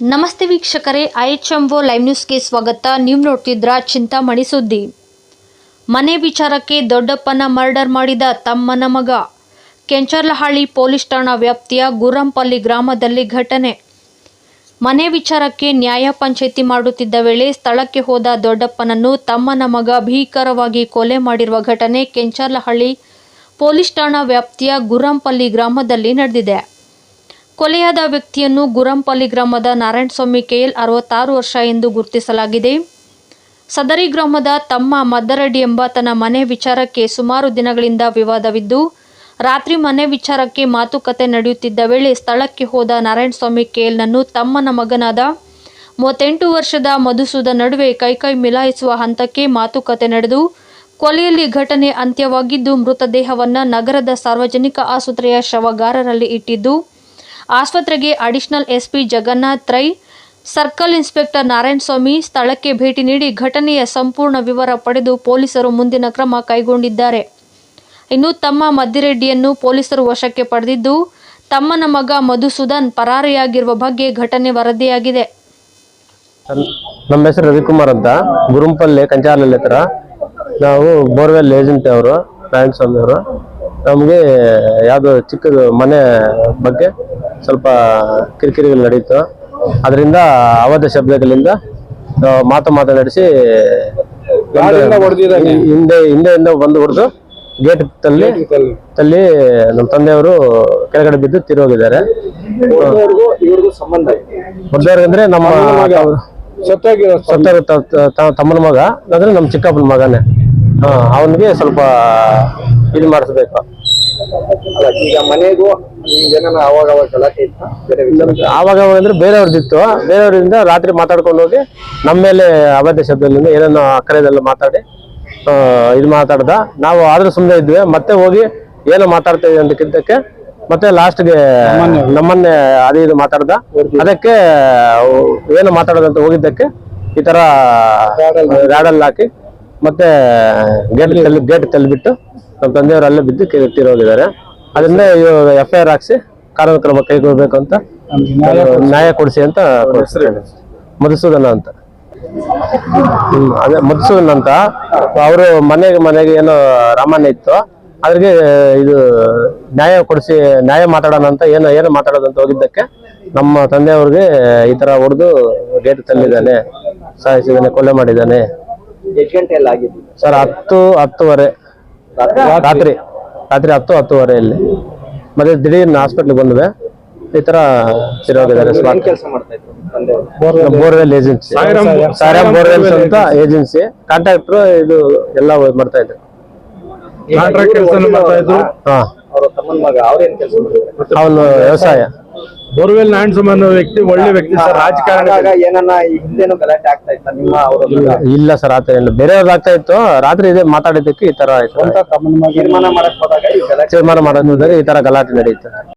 ನಮಸ್ತೆ ವೀಕ್ಷಕರೇ, I H M O live ನ್ಯೂಸ್ಗೆ ಸ್ವಾಗತ. ನೀವು ನೋಡ್ತಿದ್ರ ಚಿಂತಾಮಣಿ ಸುದ್ದಿ. ಮನೆ ವಿಚಾರಕ್ಕೆ ದೊಡ್ಡಪ್ಪನ ಮರ್ಡರ್ ಮಾಡಿದ ತಮ್ಮನ ಮಗ. ಕೆಂಚರ್ಲಹಳ್ಳಿ ಪೊಲೀಸ್ ಠಾಣಾ ವ್ಯಾಪ್ತಿಯ ಗುರಂಪಲ್ಲಿ ಗ್ರಾಮದಲ್ಲಿ ಘಟನೆ. ಮನೆ ವಿಚಾರಕ್ಕೆ ನ್ಯಾಯ ಪಂಚಾಯಿತಿ ಮಾಡುತ್ತಿದ್ದ ವೇಳೆ ಸ್ಥಳಕ್ಕೆ ಹೋದ ದೊಡ್ಡಪ್ಪನನ್ನು ತಮ್ಮನ ಮಗ ಭೀಕರವಾಗಿ ಕೊಲೆ ಮಾಡಿರುವ ಘಟನೆ ಕೆಂಚರ್ಲಹಳ್ಳಿ ಪೊಲೀಸ್ ಠಾಣಾ ವ್ಯಾಪ್ತಿಯ ಗುರಂಪಲ್ಲಿ ಗ್ರಾಮದಲ್ಲಿ ನಡೆದಿದೆ. ಕೊಲೆಯಾದ ವ್ಯಕ್ತಿಯನ್ನು ಗುರಂಪಲ್ಲಿ ಗ್ರಾಮದ ನಾರಾಯಣಸ್ವಾಮಿ ಕೆಎಲ್ ಅರವತ್ತಾರು ವರ್ಷ ಎಂದು ಗುರುತಿಸಲಾಗಿದೆ. ಸದರಿ ಗ್ರಾಮದ ತಮ್ಮ ಮದ್ದರಡ್ಡಿ ಎಂಬಾತನ ಮನೆ ವಿಚಾರಕ್ಕೆ ಸುಮಾರು ದಿನಗಳಿಂದ ವಿವಾದವಿದ್ದು, ರಾತ್ರಿ ಮನೆ ವಿಚಾರಕ್ಕೆ ಮಾತುಕತೆ ನಡೆಯುತ್ತಿದ್ದ ವೇಳೆ ಸ್ಥಳಕ್ಕೆ ಹೋದ ನಾರಾಯಣಸ್ವಾಮಿ ಕೆಎಲ್ನನ್ನು ತಮ್ಮನ ಮಗನಾದ ಮೂವತ್ತೆಂಟು ವರ್ಷದ ಮಧುಸೂದ ನಡುವೆ ಕೈಕೈ ಮಿಲಾಯಿಸುವ ಹಂತಕ್ಕೆ ಮಾತುಕತೆ ನಡೆದು, ಕೊಲೆಯಲ್ಲಿ ಘಟನೆ ಅಂತ್ಯವಾಗಿದ್ದು ಮೃತದೇಹವನ್ನು ನಗರದ ಸಾರ್ವಜನಿಕ ಆಸ್ಪತ್ರೆಯ ಶವಗಾರರಲ್ಲಿ ಇಟ್ಟಿದ್ದು ಆಸ್ಪತ್ರೆಗೆ additional SP Jagannath Rai, circle inspector Narayanaswamy ಸ್ಥಳಕ್ಕೆ ಭೇಟಿ ನೀಡಿ ಘಟನೆಯ ಸಂಪೂರ್ಣ ವಿವರ ಪಡೆದು ಪೊಲೀಸರು ಮುಂದಿನ ಕ್ರಮ ಕೈಗೊಂಡಿದ್ದಾರೆ. ಇನ್ನು ತಮ್ಮ ಮದ್ದಿರೆಡ್ಡಿಯನ್ನು ಪೊಲೀಸರು ವಶಕ್ಕೆ ಪಡೆದಿದ್ದು, ತಮ್ಮನ ಮಗ ಮಧುಸೂದನ್ ಪರಾರಿಯಾಗಿರುವ ಬಗ್ಗೆ ಘಟನೆ ವರದಿಯಾಗಿದೆ. ನಮ್ಮ ಹೆಸರು ರವಿಕುಮಾರ್ ಅಂತ. ಗುರುಂಪಲ್ಲಿ, ಕಂಚಾಲಲ್ಲಿ ಹತ್ರ. ನಾವು ಬೋರ್ವೆಲ್ ಏಜೆಂಟ್ ಅವರು, ನಾರಾಯಣ ಸ್ವಾಮಿ ಅವರು. ನಮಗೆ ಯಾವುದು ಚಿಕ್ಕದು ಮನೆ ಬಗ್ಗೆ ಸ್ವಲ್ಪ ಕಿರಿಕಿರಿಗಳು ನಡೆಯಿತು. ಅದರಿಂದ ಅವಧ ಶಬ್ದಗಳಿಂದ ಮಾತು ಮಾತು ಮಾತನಾಡಿಸಿ ಹಿಂದೆ ಹಿಂದೆಯಿಂದ ಬಂದು ಹೊಡೆದು ಗೇಟ್ ತಲ್ಲಿ ತಲ್ಲಿ ನಮ್ಮ ತಂದೆಯವರು ಕೆಳಗಡೆ ಬಿದ್ದು ತಿರೋಗಿದ್ದಾರೆ. ಹೋಗಿದ್ದಾರೆ ಸಂಬಂಧ ಇದೆ ಹೊಡೆದವ್ರಿಗೆ ನಮ್ಮ ತ- ತಮ್ಮನ ಮಗ. ಅಂದ್ರೆ ನಮ್ಮ ಚಿಕ್ಕಪ್ಪನ ಮಗನೇ. ಹಾ ಅವನಿಗೆ ಸ್ವಲ್ಪ ಇದು ಮಾಡಿಸ್ಬೇಕು. ಅಲ್ಲ ಈಗ ಮನೆಗೂ ಏನಾರ ಅವಾಗ ಅವಾಗ ಗಲಾಟೆ ಇತ್ತ? ಬೇರೆ ವಿಚಾರ. ಆವಾಗ ಅವಾಗ ಅಂದ್ರೆ ಬೇರೆಯವ್ರದ್ದಿತ್ತು. ಬೇರೆಯವರಿಂದ ರಾತ್ರಿ ಮಾತಾಡ್ಕೊಂಡು ಹೋಗಿ ನಮ್ಮ ಮೇಲೆ ಅವಾದ್ಯ ಶಬ್ದದಿಂದ ಏನೇನೋ ಅಕ್ಕರೆದೆಲ್ಲ ಮಾತಾಡಿ ಆ, ಇದು ಮಾತಾಡ್ದ. ನಾವು ಆದ್ರೂ ಸುಮ್ಮನೆ ಇದ್ವಿ. ಮತ್ತೆ ಹೋಗಿ ಏನೋ ಮಾತಾಡ್ತಾ ಇದ್ವಿ ಅಂತಕ್ಕಿಂತಕ್ಕೆ ಮತ್ತೆ ಲಾಸ್ಟ್ಗೆ ನಮ್ಮನ್ನೇ ಅದೇ ಇದು ಮಾತಾಡ್ದ. ಅದಕ್ಕೆ ಏನು ಮಾತಾಡೋದಂತ ಹೋಗಿದ್ದಕ್ಕೆ ಈ ತರ ಗಾಡಲ್ಲಿ ಹಾಕಿ. ಮತ್ತೆ ಗೇಟ್ ತಲ್ಲಿ ಗೇಟ್ ತಳ್ಳಿಬಿಟ್ಟು ನಮ್ಮ ತಂದೆಯವರು ಅಲ್ಲೇ ಬಿದ್ದು ಕೆ- ಹೋಗಿದ್ದಾರೆ. ಅದರಿಂದ ಎಫ್ ಐ ಆರ್ ಹಾಕ್ಸಿ ಕಾನೂನು ಕ್ರಮ ಕೈಗೊಳ್ಬೇಕು ಅಂತ ನ್ಯಾಯ ಕೊಡಿಸಿ ಅಂತ. ಮಧುಸೂದನ ಅಂತ. ಅದೇ ಮಧುಸೂದನ್ ಅಂತ. ಅವರು ಮನೆಗೆ ಮನೆಗೆ ಏನೋ ರಾಮಾಯಣ ಇತ್ತು. ಅದ್ರಿಗೆ ಇದು ನ್ಯಾಯ ಕೊಡಿಸಿ ನ್ಯಾಯ ಮಾತಾಡೋಣ ಅಂತ ಏನೋ ಏನೋ ಮಾತಾಡೋದಂತ ಹೋಗಿದ್ದಕ್ಕೆ ನಮ್ಮ ತಂದೆಯವ್ರಿಗೆ ಈ ತರ ಹೊಡೆದು ಗೇಟ್ ತಂದಿದ್ದಾನೆ ಸಾಯಿಸಿದ್ದಾನೆ ಕೊಲೆ ಮಾಡಿದ್ದಾನೆ. ಸರ್ ಹತ್ತು ಹತ್ತುವರೆ. ರಾತ್ರಿ ರಾತ್ರಿ. ಹತ್ತು ಹತ್ತುವರೆಯಲ್ಲಿ ಮತ್ತೆ ದಿಢೀರ್ನ ಹಾಸ್ಪಿಟ್ಲಿಗೆ ಬಂದ್ವಿ. ಈ ತರ ತಿರೋಗಿದ್ದಾರೆ ಬೋರ್ವೆಲ್ ಏಜೆನ್ಸಿ. ಸಾರಾಮ್ ಬೋರ್ವೆಲ್ಸ್ ಅಂತ ಏಜೆನ್ಸಿ. ಕಾಂಟ್ರಾಕ್ಟರ್ ಇದು ಎಲ್ಲ ಮಾಡ್ತಾ ಇದ್ರು. ಕಾಂಟ್ರಾಕ್ಟ್ ಕೆಲಸ ಮಾಡ್ತಾ ಇದ್ರು. ಹಾ. ಅವ್ರ ತಮ್ಮನ ಮಗ ಅವ್ರೇನ್ ಕೆಲಸ ಮಾಡಿದ್ರು ಅವನು ವ್ಯವಸಾಯ. ಬೋರ್ವೆಲ್ ನಾರಾಯಣ ಅನ್ನೋ ವ್ಯಕ್ತಿ ಒಳ್ಳೆ ವ್ಯಕ್ತಿ ಸರ್ ರಾಜಕಾರಣ. ಏನನ್ನ ಹಿಂದೆನೂ ಗಲಾಟೆ ಆಗ್ತಾ ಇತ್ತ ನಿಮ್ಮ ಅವ್ರ ಇಲ್ಲ ಸರ್ ಆತರ ಇಲ್ಲ. ಬೇರೆಯವ್ರದ್ದು ಆಗ್ತಾ ಇತ್ತು. ರಾತ್ರಿ ಇದೆ ಮಾತಾಡಿದ್ದಕ್ಕೆ ಈ ತರ ಆಯ್ತು. ತೀರ್ಮಾನ ಮಾಡಕ್ ಹೋದಾಗ ಈ ಗಲಾಟೆ ತೀರ್ಮಾನ ಮಾಡೋದ್ರೆ ಈ ತರ ಗಲಾಟೆ ನಡೆಯುತ್ತೆ.